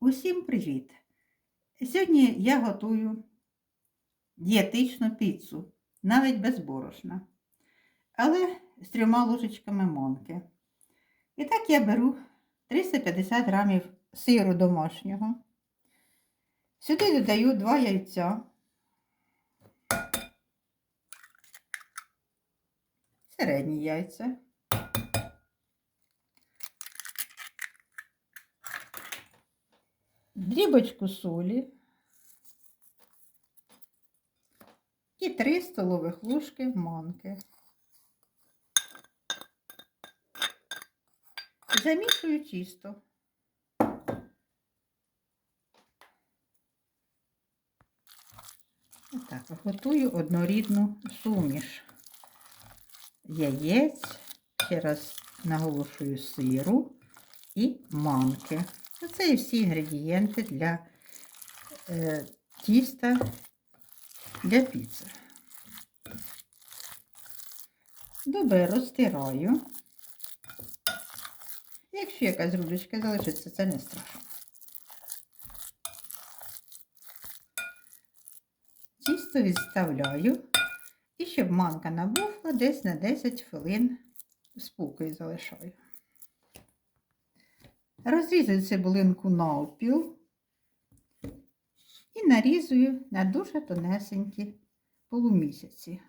Усім привіт! Сьогодні я готую дієтичну піцу, навіть без борошна, але з трьома ложечками монки. І так я беру 350 грамів сиру домашнього. Сюди додаю 2 яйця. Середні яйця. Дрібочку солі і 3 столових ложки манки. Замішую тісто. Отак, готую однорідну суміш яєць, ще раз наголошую сиру і манки. Це і всі інгредієнти для е, тіста для піци. Добре розтираю. Якщо якась грудочка залишиться, це не страшно. Тісто відставляю і щоб манка набухла, десь на 10 хвилин спокою залишаю. Розрізаю цибулинку навпіл і нарізую на дуже тонесенькі полумісяці.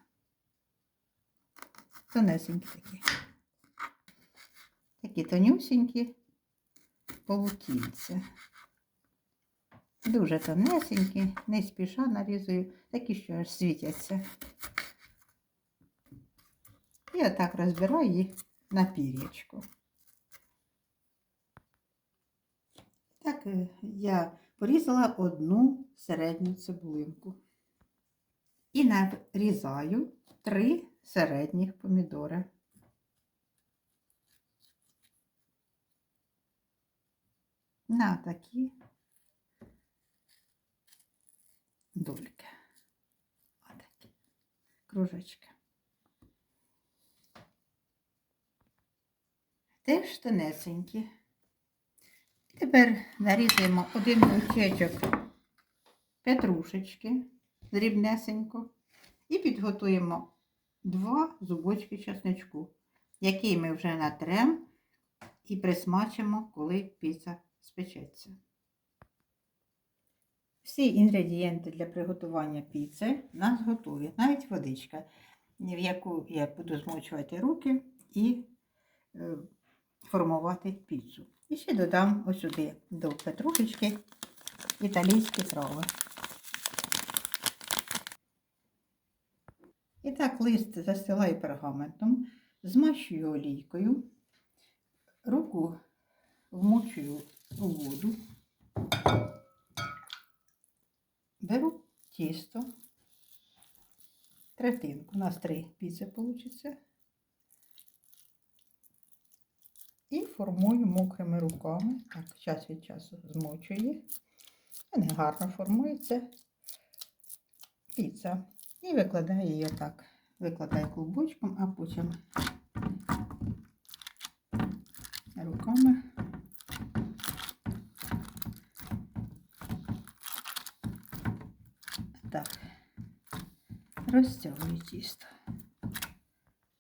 Тонесенькі такі. Такі тонюсенькі полукільця. Дуже тонесенькі, не спіша нарізую, такі, що аж світяться. І отак розбираю їх на пір'ячку. Так, е, я порізала одну середню цибулинку. І нарізаю три середніх помідори. На такі дольки. Отакі кружечки. Теж тонесенькі. Тепер нарізаємо один лучечок петрушечки дрібнесенько і підготуємо два зубочки чесничку, який ми вже натрем і присмачимо, коли піца спечеться. Всі інгредієнти для приготування піци у нас готові, навіть водичка, в яку я буду змочувати руки і е, формувати піцу. І ще додам ось сюди до петрушечки італійські трави. І так лист застилаю пергаментом, змащую олійкою, руку вмочую у воду, беру тісто, третинку, у нас три піци вийде. І формую мокрими руками. Так, час від часу змочую їх. Вони гарно формується піца. І викладаю її отак. Викладаю клубочком, а потім руками. Так, розтягую тісто.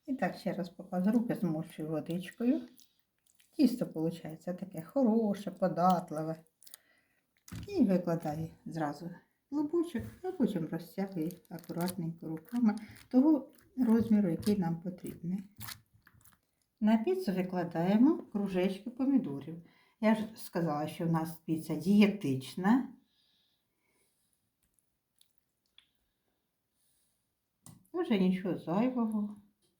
І так, ще раз покажу, руки змочую водичкою. Тісто, виходить, таке хороше, податливе. І викладаю зразу клубочок, а потім розтягую акуратненько руками того розміру, який нам потрібний. На піцу викладаємо кружечки помідорів. Я ж сказала, що в нас піца дієтична. Вже нічого зайвого.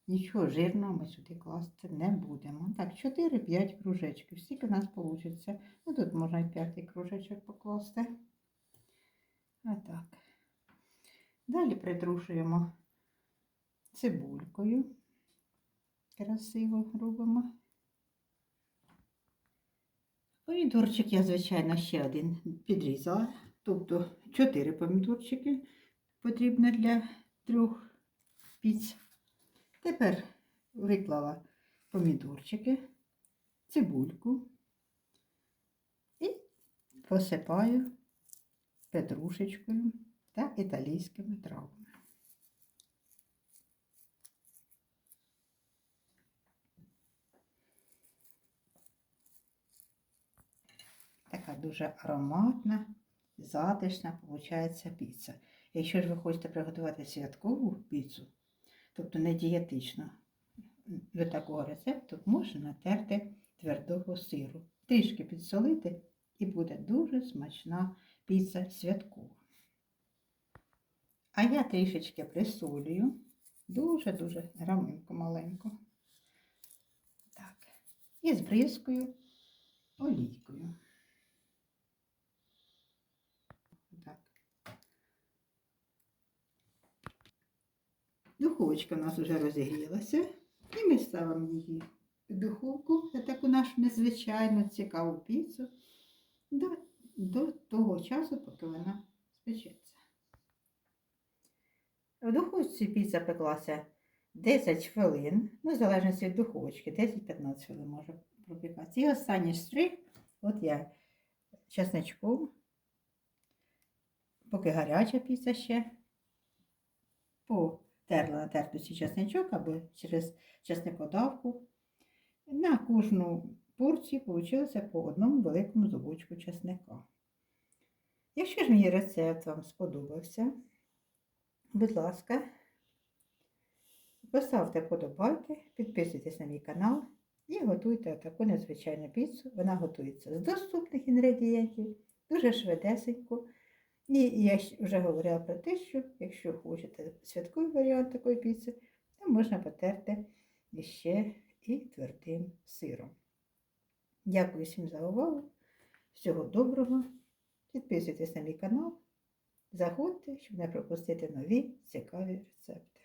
Нічого жирного ми сюди класти не будемо. Так, 4-5 кружечків. Скільки у нас вийде. Ну, тут можна і п'ятий кружечок покласти. Отак. Далі притрушуємо цибулькою. Красиво робимо. Помідорчик я, звичайно, ще один підрізала. Тобто 4 помідорчики потрібно для трьох піць. Тепер виклала помідорчики, цибульку і посипаю петрушечкою та італійськими травами. Така дуже ароматна, затишна виходить піца. Якщо ж ви хочете приготувати святкову піцу, тобто не дієтично, до такого рецепту можна натерти твердого сиру, трішки підсолити і буде дуже смачна піца святкова. А я трішечки присолюю, дуже-дуже граминку маленьку. Так. І збризкую олійкою. Так. Духовочка у нас вже розігрілася, і ми ставимо її в духовку, на таку нашу незвичайну цікаву піцу до, до того часу, поки вона спечеться. В духовці піца пеклася 10 хвилин, ну, в залежності від духовочки, 10-15 хвилин може пропікатися. І останній штрих, от я чесничком, поки гаряча піца ще, потерла на тертості чесничок або через чесникодавку. На кожну порцію вийшло по одному великому зубочку чесника. Якщо ж мій рецепт вам сподобався, будь ласка, поставте подобайки, підписуйтесь на мій канал і готуйте таку незвичайну піцу. Вона готується з доступних інгредієнтів, дуже швидесенько. І я вже говорила про те, що якщо хочете святковий варіант такої піци, то можна потерти ще і твердим сиром. Дякую всім за увагу. Всього доброго. Підписуйтесь на мій канал. Заходьте, щоб не пропустити нові цікаві рецепти.